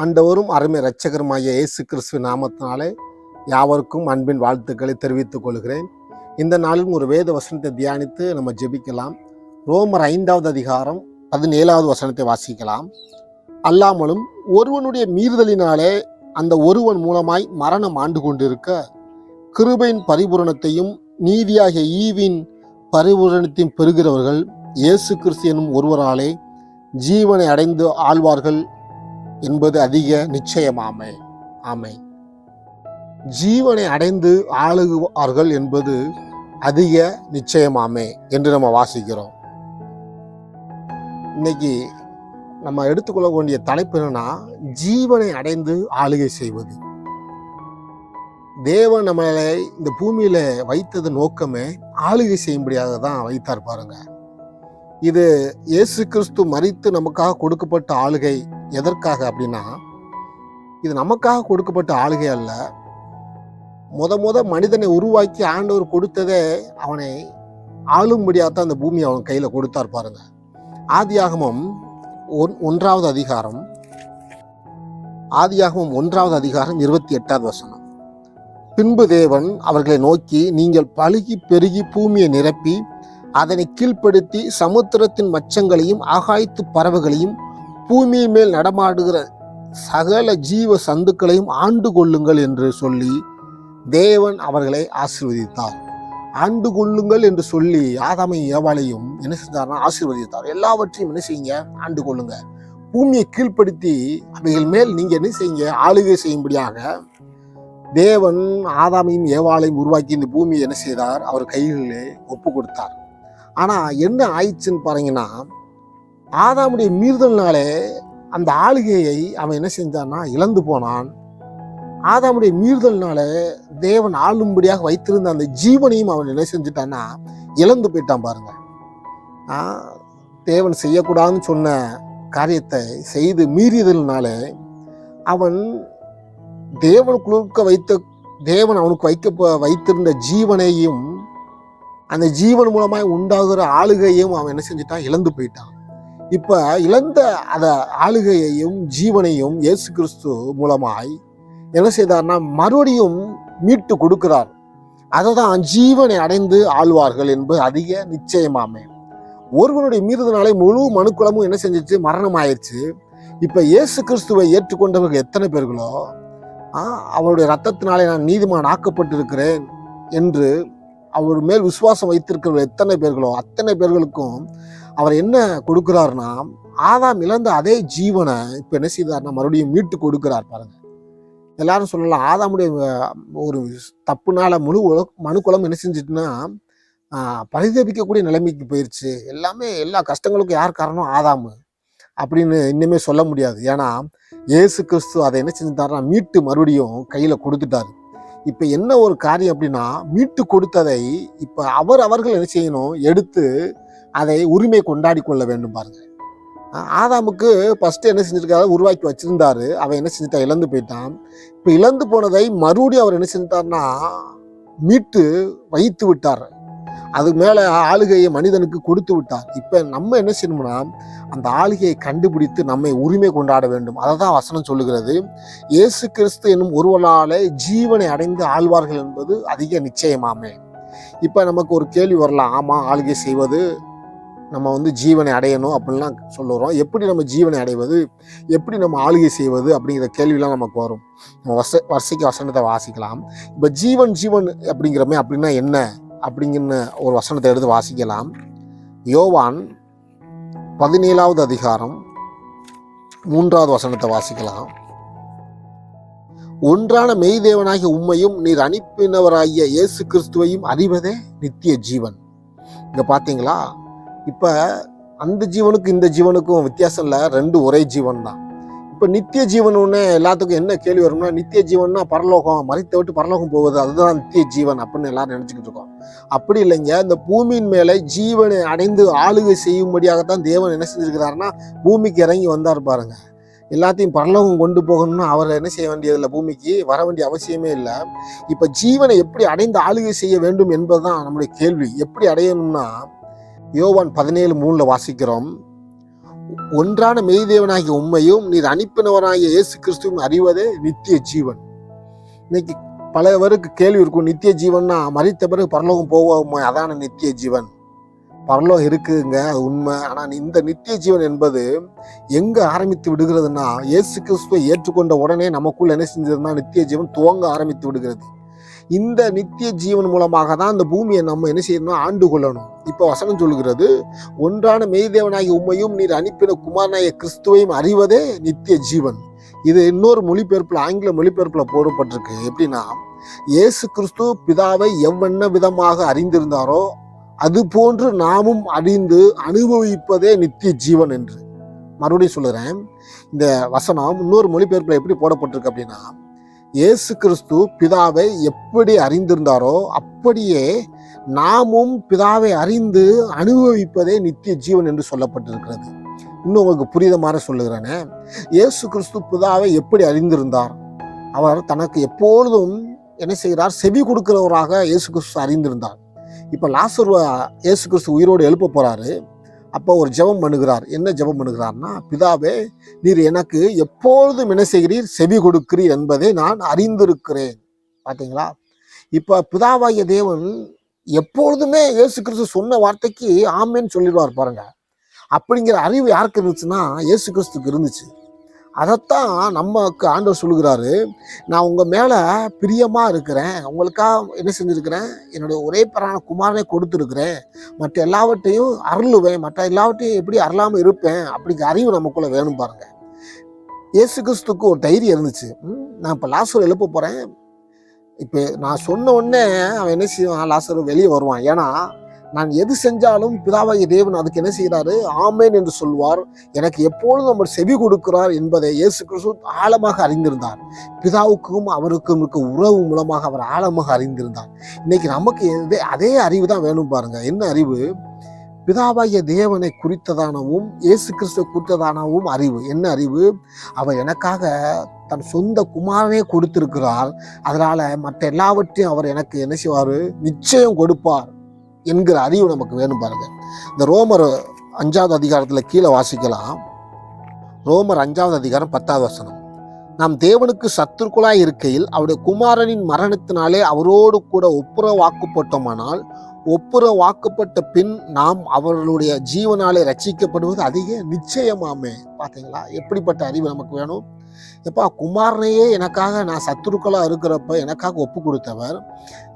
ஆண்டவரும் அருமை இரட்சகருமாகிய இயேசு கிறிஸ்துவ நாமத்தினாலே யாவருக்கும் அன்பின் வாழ்த்துக்களை தெரிவித்துக் கொள்கிறேன். இந்த நாளில் ஒரு வேத வசனத்தை தியானித்து நம்ம ஜெபிக்கலாம். ரோமர் ஐந்தாவது அதிகாரம் பதினேழாவது வசனத்தை வாசிக்கலாம். அல்லாமலும் ஒருவனுடைய மீறுதலினாலே அந்த ஒருவன் மூலமாய் மரணம் ஆண்டு கொண்டிருக்க கிருபையின் பரிபூரணத்தையும் நீதியாகிய ஈவின் பரிபூரணத்தையும் பெறுகிறவர்கள் இயேசு கிறிஸ்து எனும் ஒருவராலே ஜீவனை அடைந்து ஆழ்வார்கள் என்பது அதிக நிச்சயமாமே. ஆமை. ஜீவனை அடைந்து ஆளுவார்கள் என்பது அதிக நிச்சயமாமே என்று நம்ம வாசிக்கிறோம். இன்னைக்கு நம்ம எடுத்துக்கொள்ள வேண்டிய தலைப்பு என்னன்னா ஜீவனை அடைந்து ஆளுகை செய்வது. தேவன் நம்மளை இந்த பூமியில வைத்தது நோக்கமே ஆளுகை செய்யும்படியாக தான் வைத்தார் பாருங்க. இது இயேசு கிறிஸ்து மறித்து நமக்காக கொடுக்கப்பட்ட ஆளுகை எதற்காக அப்படின்னா இது நமக்காக கொடுக்கப்பட்ட ஆளுகை அல்ல. முத முத மனிதனை உருவாக்கி ஆண்டவர் கொடுத்ததே அவனை ஆளும்படியாக தான் அந்த பூமியை அவன் கையில் கொடுத்தார் பாருங்க. ஆதியாகமம் ஒன் ஒன்றாவது அதிகாரம். ஆதியாகமம் ஒன்றாவது அதிகாரம் இருபத்தி எட்டாவது வசனம். பின்பு தேவன் அவர்களை நோக்கி நீங்கள் பழுகி பெருகி பூமியை நிரப்பி அதனை கீழ்ப்படுத்தி சமுத்திரத்தின் மச்சங்களையும் ஆகாய்த்து பறவைகளையும் பூமியின் மேல் நடமாடுகிற சகல ஜீவ சந்துக்களையும் ஆண்டு கொள்ளுங்கள் என்று சொல்லி தேவன் அவர்களை ஆசீர்வதித்தார். ஆண்டு கொள்ளுங்கள் என்று சொல்லி ஆதாமை ஏவாளையும் என்ன செஞ்சார்னா ஆசீர்வதித்தார். எல்லாவற்றையும் என்ன செய்யுங்க? ஆண்டு கொள்ளுங்க. பூமியை கீழ்ப்படுத்தி அவைகள் மேல் நீங்கள் என்ன செய்யுங்க? ஆளுகை செய்யும்படியாக தேவன் ஆதாமையும் ஏவாளையும் உருவாக்கி இந்த பூமியை என்ன செய்தார்? அவர் கைகளிலே ஒப்பு கொடுத்தார். ஆனால் என்ன ஆயிடுச்சுன்னு பாருங்கன்னா ஆதாமுடைய மீறுதல்னாலே அந்த ஆளுகையை அவன் என்ன செஞ்சான்னா இழந்து போனான். ஆதாமுடைய மீறுதல்னால தேவன் ஆளும்படியாக வைத்திருந்த அந்த ஜீவனையும் அவன் என்ன செஞ்சுட்டான்னா இழந்து போயிட்டான் பாருங்க. தேவன் செய்யக்கூடாதுன்னு சொன்ன காரியத்தை செய்து மீறியதுனால அவன் தேவன் குழுக்க வைத்த தேவன் அவனுக்கு வைக்க வைத்திருந்த ஜீவனையும் அந்த ஜீவன் மூலமாய் உண்டாகிற ஆளுகையும் அவன் என்ன செஞ்சுட்டான்? இழந்து போயிட்டான். இப்போ இழந்த அந்த ஆளுகையையும் ஜீவனையும் இயேசு கிறிஸ்து மூலமாய் என்ன செய்தார்னா மறுபடியும் மீட்டு கொடுக்கிறார். அதை தான் ஜீவனை அடைந்து ஆழ்வார்கள் என்பது அதிக நிச்சயமாமே. ஒருவனுடைய மீறுதனாலே முழு மனுக்குளமும் என்ன செஞ்சிச்சு? மரணம் ஆயிடுச்சு இப்போ இயேசு கிறிஸ்துவை ஏற்றுக்கொண்டவர்கள் எத்தனை பேர்களோ அவருடைய ரத்தத்தினாலே நான் நீதிமான் ஆக்கப்பட்டிருக்கிறேன் என்று அவர் மேல் விசுவாசம் வைத்திருக்கிறவர்கள் எத்தனை பேர்களோ அத்தனை பேர்களுக்கும் அவர் என்ன கொடுக்கிறார்னா ஆதாம் இழந்த அதே ஜீவனை இப்போ என்ன செய்தார்னா மறுபடியும் மீட்டு கொடுக்கிறார் பாருங்க. எல்லாரும் சொல்லலாம் ஆதாமுடைய ஒரு தப்புனால முழு மனு மனுக்குளம் என்ன செஞ்சிட்டுன்னா பரிதபிக்கக்கூடிய நிலைமைக்கு போயிடுச்சு எல்லாமே எல்லா கஷ்டங்களுக்கும் யார் காரணம்? ஆதாமு. அப்படின்னு இன்னுமே சொல்ல முடியாது. ஏன்னா இயேசு கிறிஸ்து அதை என்ன செஞ்சுட்டாருன்னா மீட்டு மறுபடியும் கையில் கொடுத்துட்டாரு. இப்போ என்ன ஒரு காரியம் அப்படின்னா மீட்டு கொடுத்ததை இப்போ அவர் அவர்கள் என்ன செய்யணும்? எடுத்து அதை உரிமை கொண்டாடி கொள்ள வேண்டும் பாருங்க. ஆதாமுக்கு ஃபஸ்ட்டு என்ன செஞ்சிருக்காரு? உருவாக்கி வச்சிருந்தாரு. அவன் என்ன செஞ்சுட்டா? இழந்து போயிட்டான். இப்போ இழந்து போனதை மறுபடியும் அவர் என்ன செஞ்சிட்டார்னா மீட்டு வைத்து விட்டார். அது மேலே ஆளுகையை மனிதனுக்கு கொடுத்து விட்டார். இப்போ நம்ம என்ன செய்யணும்னா அந்த ஆளுகையை கண்டுபிடித்து நம்மை உரிமை கொண்டாட வேண்டும். அதை தான் வசனம் சொல்லுகிறது. இயேசு கிறிஸ்து என்னும் ஒருவனாலே ஜீவனை அடைந்து ஆழ்வார்கள் என்பது அதிக நிச்சயமாமே. இப்போ நமக்கு ஒரு கேள்வி வரலாம். ஆமாம் ஆளுகை செய்வது நம்ம வந்து ஜீவனை அடையணும் அப்படின்லாம் சொல்லுறோம். எப்படி நம்ம ஜீவனை அடைவது? எப்படி நம்ம ஆளுகை செய்வது? அப்படிங்கிற கேள்விலாம் நமக்கு வரும். நம்ம வச வரிசைக்கு வசனத்தை வாசிக்கலாம். இப்போ ஜீவன் ஜீவன் அப்படிங்கிறமே அப்படின்னா என்ன? அப்படிங்கிற ஒரு வசனத்தை எடுத்து வாசிக்கலாம். யோவான் பதினேழாவது அதிகாரம் மூன்றாவது வசனத்தை வாசிக்கலாம். ஒன்றான மெய்தேவனாகிய உண்மையும் நீர் அனுப்பினவராகிய இயேசு கிறிஸ்துவையும் அறிவதே நித்திய ஜீவன். இங்கே பார்த்தீங்களா இப்போ அந்த ஜீவனுக்கும் இந்த ஜீவனுக்கும் வித்தியாசம் இல்லை ரெண்டு ஒரே ஜீவன் தான் இப்போ நித்திய ஜீவன் ஒன்று எல்லாத்துக்கும் என்ன கேள்வி வரும்னா நித்திய ஜீவன்னா பரலோகம் மறைத்த விட்டு பரலோகம் போகுது அதுதான் நித்திய ஜீவன் அப்படின்னு எல்லாரும் நினச்சிக்கிட்டு இருக்கோம். அப்படி இல்லைங்க இந்த பூமியின் மேலே ஜீவனை அடைந்து ஆளுகை செய்யும்படியாகத்தான் தேவன் என்ன செஞ்சிருக்கிறாருன்னா பூமிக்கு இறங்கி வந்தார் பாருங்க. எல்லாத்தையும் பரலோகம் கொண்டு போகணும்னு அவர் என்ன செய்ய வேண்டியதில்லை பூமிக்கு வர வேண்டிய அவசியமே இல்லை. இப்போ ஜீவனை எப்படி அடைந்து ஆளுகை செய்ய வேண்டும் என்பதுதான் நம்முடைய கேள்வி. எப்படி அடையணும்னா யோவான் பதினேழு மூணில் வாசிக்கிறோம். ஒன்றான மெய்தேவனாகிய உண்மையும் நீர் அனுப்பினவனாகிய இயேசு கிறிஸ்துவும் அறிவதே நித்திய ஜீவன். இன்னைக்கு பல பேருக்கு கேள்வி இருக்கும் நித்திய ஜீவன்னா மறித்த பிறகு பரலோகம் போவோமா அதான நித்திய ஜீவன்? பரலோகம் இருக்குங்க அது உண்மை. ஆனால் இந்த நித்திய ஜீவன் என்பது எங்கே ஆரம்பித்து விடுகிறதுனா இயேசு கிறிஸ்துவை ஏற்றுக்கொண்ட உடனே நமக்குள்ள என்ன செஞ்சதுன்னா நித்திய ஜீவன் துவங்க ஆரம்பித்து விடுகிறது. இந்த நித்திய ஜீவன் மூலமாக தான் இந்த பூமியை நம்ம என்ன செய்யணும் ஆண்டு கொள்ளணும். இப்போ வசனம் சொல்லுகிறது ஒன்றான மெய்தேவனாகிய உண்மையும் நீர் அனுப்பின குமாரனாகிய கிறிஸ்துவையும் அறிவதே நித்திய ஜீவன். இது இன்னொரு மொழிபெயர்ப்பில் ஆங்கில மொழிபெயர்ப்பில் போடப்பட்டிருக்கு. எப்படின்னா இயேசு கிறிஸ்து பிதாவை எவ்வென்ன விதமாக அறிந்திருந்தாரோ அது போன்று நாமும் அறிந்து அனுபவிப்பதே நித்திய ஜீவன் என்று. மறுபடியும் சொல்லுறேன் இந்த வசனம் இன்னொரு மொழிபெயர்ப்பில் எப்படி போடப்பட்டிருக்கு அப்படின்னா இயேசு கிறிஸ்து பிதாவை எப்படி அறிந்திருந்தாரோ அப்படியே நாமும் பிதாவை அறிந்து அனுபவிப்பதே நித்திய ஜீவன் என்று சொல்லப்பட்டிருக்கிறது. இன்னும் உங்களுக்கு புரிதமாக மாதிரி சொல்லுகிறேனே. இயேசு கிறிஸ்து பிதாவை எப்படி அறிந்திருந்தார்? அவர் தனக்கு எப்பொழுதும் என்ன செய்கிறார்? செவி கொடுக்கிறவராக இயேசு கிறிஸ்து அறிந்திருந்தார். இப்போ லாசர் இயேசு கிறிஸ்து உயிரோடு எழுப்ப போகிறாரு அப்போ ஒரு ஜெபம் பண்ணுகிறார். என்ன ஜெபம் பண்ணுகிறார்னா பிதாவே நீர் எனக்கு எப்பொழுதும் என்ன செய்கிறீர்? செவி கொடுக்கிறீர் என்பதை நான் அறிந்திருக்கிறேன். பார்த்தீங்களா இப்போ பிதாவாகிய தேவன் எப்பொழுதுமே இயேசு கிறிஸ்து சொன்ன வார்த்தைக்கு ஆமேன்னு சொல்லிடுவார் பாருங்க. அப்படிங்கிற அறிவு யாருக்கு இருந்துச்சுன்னா இயேசு கிறிஸ்துக்கு இருந்துச்சு. அதைத்தான் நமக்கு ஆண்டவர் சொல்லுகிறாரு நான் உங்கள் மேலே பிரியமாக இருக்கிறேன். உங்களுக்காக என்ன செஞ்சுருக்கிறேன்? என்னுடைய ஒரே பரான குமாரனை கொடுத்துருக்குறேன். மற்ற எல்லாவற்றையும் அருளுவேன். மற்ற எல்லாவற்றையும் எப்படி அருளாமல் இருப்பேன்? அப்படிங்கிற அறிவு நமக்குள்ளே வேணும் பாருங்கள் இயேசு கிறிஸ்துக்கு ஒரு தைரியம் இருந்துச்சு. நான் இப்போ லாசர் எழுப்ப போகிறேன் இப்போ நான் சொன்ன உடனே அவன் என்ன செய்வான்? லாசர் வெளியே வருவான். ஏன்னா நான் எது செஞ்சாலும் பிதாவாகிய தேவன் அதுக்கு என்ன செய்கிறாரு? ஆமேன் என்று சொல்வார் எனக்கு எப்பொழுதும் அவர் செவி கொடுக்கிறார் என்பதை இயேசு கிறிஸ்து ஆழமாக அறிந்திருந்தார். பிதாவுக்கும் அவருக்கும் இருக்க உறவு மூலமாக அவர் ஆழமாக அறிந்திருந்தார். இன்னைக்கு நமக்கு எதே- அதே அறிவு தான் வேணும் பாருங்க. என்ன அறிவு? பிதாவாகிய தேவனை குறித்ததானவும் இயேசு கிறிஸ்துவை குறித்ததானவும் அறிவு. என்ன அறிவு? அவர் எனக்காக தன் சொந்த குமாரனே கொடுத்திருக்கிறார். அதனால மற்ற எல்லாவற்றையும் அவர் எனக்கு என்ன செய்வார்? நிச்சயம் கொடுப்பார். என்கிற அறிவு நமக்கு வேணும் பாருங்க. இந்த ரோமர் அஞ்சாவது அதிகாரத்தில் கீழே வாசிக்கலாம். ரோமர் அஞ்சாவது அதிகாரம் பத்தாவது வசனம். நாம் தேவனுக்கு சத்துருக்குளாய் இருக்கையில் அவருடைய குமாரனின் மரணத்தினாலே அவரோடு கூட ஒப்புர வாக்குப்பட்டோமானால் ஒப்புர வாக்குப்பட்ட பின் நாம் அவர்களுடைய ஜீவனாலே ரட்சிக்கப்படுவது அதிக நிச்சயமாமே. பார்த்தீங்களா எப்படிப்பட்ட அறிவு நமக்கு வேணும்? எப்பா குமாரனையே எனக்காக நான் சத்துருக்களாக இருக்கிறப்ப எனக்காக ஒப்பு கொடுத்தவர்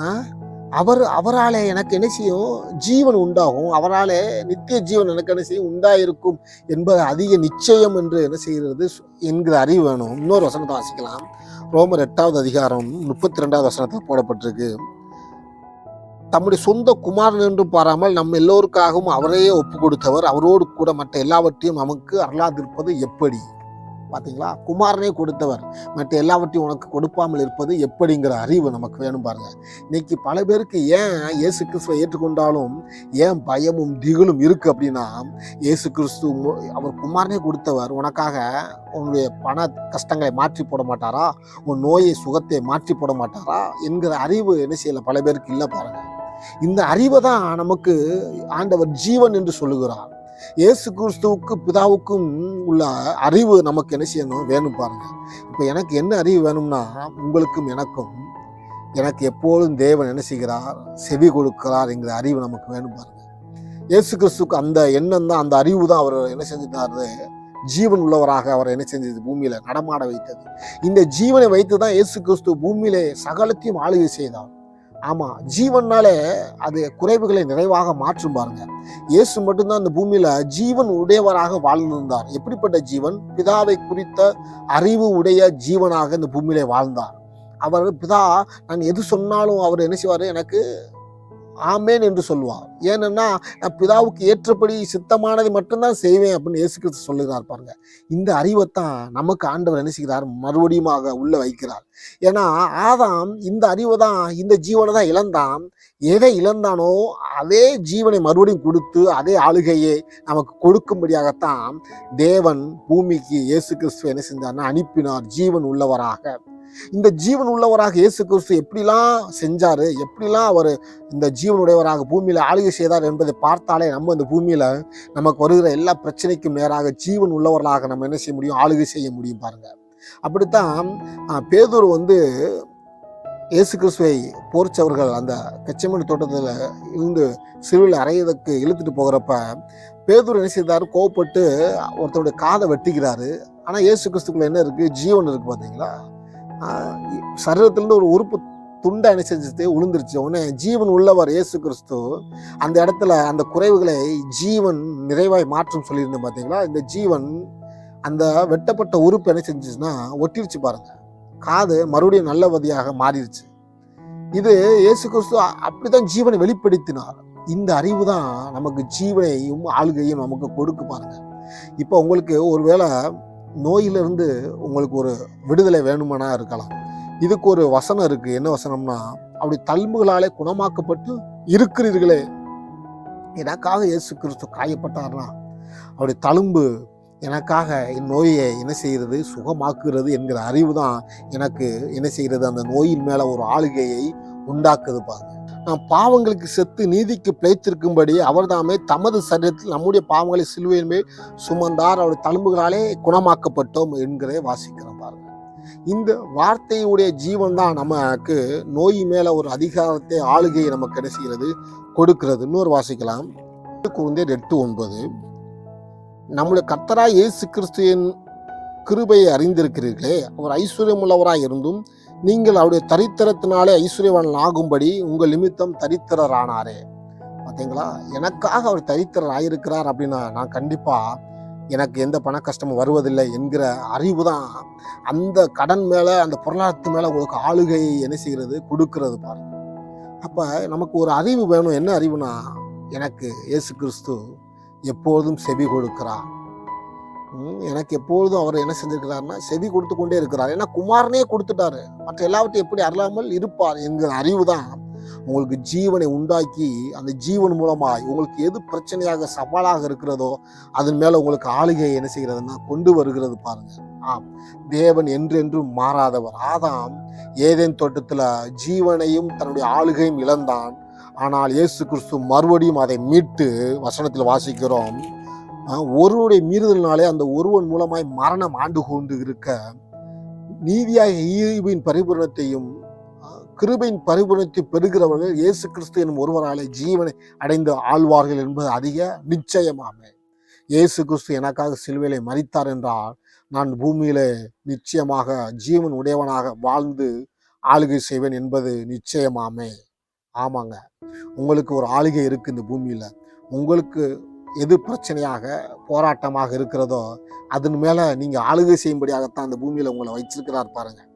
ஆ, அவர் அவராலே எனக்கு என்ன செய்யும்? ஜீவன் உண்டாகும். அவராலே நித்திய ஜீவன் எனக்கு என்ன செய்யும்? உண்டாயிருக்கும் என்பது அதிக நிச்சயம் என்று என்ன செய்கிறது என்கிற அறிவு வேணும். இன்னொரு வசனத்தை வாசிக்கலாம். ரோமர் எட்டாவது அதிகாரம் முப்பத்தி ரெண்டாவது வசனத்தில் போடப்பட்டிருக்கு. தம்முடைய சொந்த குமாரன் என்று பாராமல் நம்ம எல்லோருக்காகவும் அவரையே ஒப்பு கொடுத்தவர் அவரோடு கூட மற்ற எல்லாவற்றையும் நமக்கு அருளாதிருப்பது எப்படி? பார்த்தீங்களா குமாரனே கொடுத்தவர். மற்ற எல்லாவற்றையும் உனக்கு கொடுப்பாமல் இருப்பது எப்படிங்கிற அறிவு நமக்கு வேணும் பாருங்க. இன்னைக்கு பல பேருக்கு ஏன் இயேசு கிறிஸ்துவை ஏற்றுக்கொண்டாலும் ஏன் பயமும் திகிலும் இருக்கு அப்படின்னா இயேசு கிறிஸ்து அவர் குமாரனே கொடுத்தவர் உனக்காக உன்னுடைய பண கஷ்டங்களை மாற்றி போட மாட்டாரா? உன் நோயை சுகத்தை மாற்றி போட மாட்டாரா? என்கிற அறிவு என்ன செய்யல? பல பேருக்கு இல்லை பாருங்க. இந்த அறிவை தான் நமக்கு ஆண்டவர் ஜீவன் என்று சொல்லுகிறார். இயேசு கிறிஸ்துவுக்கு பிதாவுக்கும் உள்ள அறிவு நமக்கு என்ன செய்யணும்? வேணும் பாருங்க. இப்போ எனக்கு என்ன அறிவு வேணும்னா உங்களுக்கும் எனக்கும் எனக்கு எப்போதும் தேவன் என்ன செய்கிறார்? செவி கொடுக்கிறார் என்கிற அறிவு நமக்கு வேணும் பாருங்க. இயேசு கிறிஸ்துக்கு அந்த எண்ணம் தான் அந்த அறிவு தான் அவர் என்ன செஞ்சிட்டாரு? ஜீவன் உள்ளவராக அவர் என்ன செஞ்சது? பூமியில நடமாட வைத்தது. இந்த ஜீவனை வைத்து தான் இயேசு கிறிஸ்து பூமியிலே சகலத்தையும் ஆளுகை செய்தார். ஆமாம் ஜீவன்னாலே அது குறைவுகளை நிறைவாக மாற்றும் பாருங்க. இயேசு மட்டும்தான் இந்த பூமியில ஜீவன் உடையவராக வாழ்ந்திருந்தார். எப்படிப்பட்ட ஜீவன்? பிதாவை குறித்த அறிவு உடைய ஜீவனாக இந்த பூமியிலே வாழ்ந்தார். அவர் பிதா நான் எது சொன்னாலும் அவர் என்ன செய்வார்? எனக்கு ஆமேன் என்று சொல்லுவார் ஏனென்னா நான் பிதாவுக்கு ஏற்றபடி சித்தமானதை மட்டும்தான் செய்வேன் அப்படின்னு இயேசு கிறிஸ்து சொல்லுகிறார் பாருங்க. இந்த அறிவைத்தான் நமக்கு ஆண்டவர் என்ன மறுபடியுமாக உள்ள வைக்கிறார். ஏன்னா ஆதாம் இந்த அறிவை தான் இந்த ஜீவனை தான் இழந்தான். எதை இழந்தானோ அதே ஜீவனை மறுபடியும் கொடுத்து அதே ஆளுகையை நமக்கு கொடுக்கும்படியாகத்தான் தேவன் பூமிக்கு இயேசு கிறிஸ்துவ என்ன செஞ்சார்னா அனுப்பினார். ஜீவன் உள்ளவராக. இந்த ஜீவன் உள்ளவராக இயேசு கிறிஸ்து எப்படிலாம் செஞ்சார் எப்படிலாம் அவர் இந்த ஜீவனுடையவராக பூமியில் ஆளுகை செய்தார் என்பதை பார்த்தாலே நம்ம இந்த பூமியில் நமக்கு வருகிற எல்லா பிரச்சனைக்கும் நேராக ஜீவன் உள்ளவர்களாக நம்ம என்ன செய்ய முடியும்? ஆளுகை செய்ய முடியும் பாருங்க. அப்படித்தான் பேதூர் வந்து இயேசு கிறிஸ்துவை போர்ச்சவர்கள் அந்த கச்சமணி தோட்டத்தில் இருந்து சிறுவில் அறையதுக்கு இழுத்துட்டு போகிறப்ப பேதூர் என்ன செய்தார்? கோவப்பட்டு ஒருத்தருடைய காதை வெட்டிக்கிறாரு ஆனால் இயேசு கிறிஸ்துக்குள்ள என்ன இருக்குது ஜீவன் இருக்குது பார்த்தீங்களா சரீரத்திலிருந்து ஒரு உறுப்பு துண்டை அனுசரிச்சுட்டு உளுந்துருச்சு. உடனே ஜீவன் உள்ளவர் இயேசு கிறிஸ்து அந்த இடத்துல அந்த குறைவுகளை ஜீவன் நிறைவாய் மாற்றும் சொல்லியிருந்தேன் பார்த்தீங்களா? இந்த ஜீவன் அந்த வெட்டப்பட்ட உறுப்பு என்ன செஞ்சிச்சுன்னா ஒட்டிருச்சு பாருங்கள் காது மறுபடியும் நல்லவதியாக மாறிடுச்சு இது இயேசு கிறிஸ்து அப்படி அப்படிதான் ஜீவனை வெளிப்படுத்தினார். இந்த அறிவு தான் நமக்கு ஜீவனையும் ஆளுகையும் நமக்கு கொடுக்கு பாருங்க. இப்போ உங்களுக்கு ஒருவேளை நோயிலிருந்து உங்களுக்கு ஒரு விடுதலை வேணுமானா இருக்கலாம். இதுக்கு ஒரு வசனம் இருக்கு. என்ன வசனம்னா அப்படி தழும்புகளாலே குணமாக்கப்பட்டு இருக்கிறீர்களே. எனக்காக இயேசு கிறிஸ்து காயப்பட்டார்னா அப்படி தழும்பு எனக்காக என் நோயை என்ன செய்கிறது? சுகமாக்குகிறது என்கிற அறிவு தான் எனக்கு என்ன செய்கிறது? அந்த நோயின் மேலே ஒரு ஆளுகையை உண்டாக்குது பாருங்க நாம் பாவங்களுக்கு செத்து நீதிக்கு பிழைத்திருக்கும்படி அவர்தாமே தமது சரீரத்தில் நம்முடைய பாவங்களை சிலுவையின் மேல் சுமந்தார். அவருடைய தழும்புகளாலே குணமாக்கப்பட்டோம் என்கிறதை வாசிக்கிறோம் பாருங்க. இந்த வார்த்தையுடைய ஜீவன் தான் நமக்கு நோய் மேல ஒரு அதிகாரத்தை ஆளுகையை நமக்கு என்ன செய்கிறது? கொடுக்கிறது. இன்னொரு வாசிக்கலாம். குழந்தை எட்டு ஒன்பது. நம்முடைய கர்த்தராய் இயேசு கிறிஸ்துவின் கிருபையை அறிந்திருக்கிறீர்களே. அவர் ஐஸ்வர்யம் உள்ளவராய் இருந்தும் நீங்கள் அவருடைய தரித்திரத்தினாலே ஐஸ்வர்யவான் ஆகும்படி உங்கள் நிமித்தம் தரித்திரரானாரே. பார்த்தீங்களா எனக்காக அவர் தரித்திரர் ஆயிருக்கிறார் அப்படின்னா நான் கண்டிப்பாக எனக்கு எந்த பண கஷ்டமும் வருவதில்லை என்கிற அறிவு தான் அந்த கடன் மேலே அந்த பொருளாதாரத்து மேலே உங்களுக்கு ஆளுகையை என்ன செய்கிறது? கொடுக்கறது பாருங்க. அப்போ நமக்கு ஒரு அறிவு வேணும். என்ன அறிவுனா எனக்கு இயேசு கிறிஸ்து எப்போதும் செவி கொடுக்கிறார். எனக்கு எப்பொழுதும் அவர் என்ன செஞ்சிருக்கிறாருன்னா செவி கொடுத்து கொண்டே இருக்கிறார். ஏன்னா குமாரனே கொடுத்துட்டாரு. மற்ற எல்லாவற்றையும் எப்படி அருளாமல் இருப்பார் என்கிற அறிவு தான் உங்களுக்கு ஜீவனை உண்டாக்கி அந்த ஜீவன் மூலமாய் உங்களுக்கு எது பிரச்சனையாக சவாலாக இருக்கிறதோ அதன் மேலே உங்களுக்கு ஆளுகையை என்ன செய்கிறதுன்னா கொண்டு வருகிறது பாருங்க. ஆம். தேவன் என்றென்றும் மாறாதவர். ஆதாம் ஏதேன் தோட்டத்தில் ஜீவனையும் தன்னுடைய ஆளுகையும் இழந்தான். ஆனால் இயேசு கிறிஸ்து மறுபடியும் அதை மீட்டு வசனத்தில் வாசிக்கிறோம். ஒருவருடைய மீறுதலினாலே அந்த ஒருவன் மூலமாய் மரணம் ஆண்டு கொண்டு இருக்க நீதியாக ஈவின் பரிபூரணத்தையும் கிருபையின் பரிபூரணத்தை பெறுகிறவர்கள் இயேசு கிறிஸ்து எனும் ஒருவராலே ஜீவனை அடைந்து ஆழ்வார்கள் என்பது அதிக நிச்சயமாமே. இயேசு கிறிஸ்து எனக்காக சிலுவையிலே மறித்தார் என்றால் நான் பூமியிலே நிச்சயமாக ஜீவன் உடையவனாக வாழ்ந்து ஆளுகை செய்வேன் என்பது நிச்சயமாமே. ஆமாங்க. உங்களுக்கு ஒரு ஆளுகை இருக்கு இந்த பூமியில. உங்களுக்கு எது பிரச்சனையாக போராட்டமாக இருக்கிறதோ அதன் மேலே நீங்கள் ஆளுகை செய்யும்படியாகத்தான் அந்த பூமியில் உங்களை வச்சிருக்கிறார் பாருங்கள்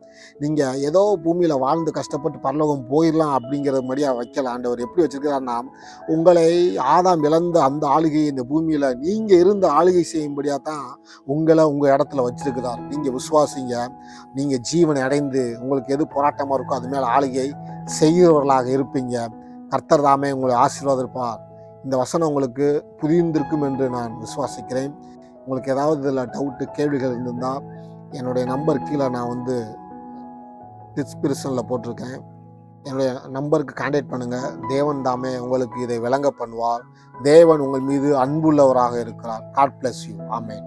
நீங்கள் ஏதோ பூமியில் வாழ்ந்து கஷ்டப்பட்டு பரலோகம் போயிடலாம் அப்படிங்கிற மாதிரியாக வைக்கல. ஆண்டவர் எப்படி வச்சுருக்கிறாருன்னா உங்களை ஆதாம் இழந்த அந்த ஆளுகையை இந்த பூமியில் நீங்கள் இருந்த ஆளுகை செய்யும்படியாக தான் உங்களை உங்கள் இடத்துல வச்சிருக்கிறார். நீங்கள் விசுவாசிங்க. நீங்கள் ஜீவனை அடைந்து உங்களுக்கு எது போராட்டமாக இருக்கோ அது மேலே ஆளுகை செய்கிறவர்களாக இருப்பீங்க. கர்த்தர் தாமே உங்களை ஆசீர்வாதிப்பார். இந்த வசனம் உங்களுக்கு புரிந்திருக்கும் என்று நான் விசுவாசிக்கிறேன். உங்களுக்கு ஏதாவது இதில் டவுட்டு கேள்விகள் இருந்திருந்தால் என்னுடைய நம்பர் கீழே நான் வந்து டிஸ்கிரிப்ஷனில் போட்டிருக்கேன். என்னுடைய நம்பருக்கு கான்டாக்ட் பண்ணுங்கள் தேவன் தாமே உங்களுக்கு இதை விளங்க பண்ணுவார். தேவன் உங்கள் மீது அன்புள்ளவராக இருக்கிறார். God bless you amen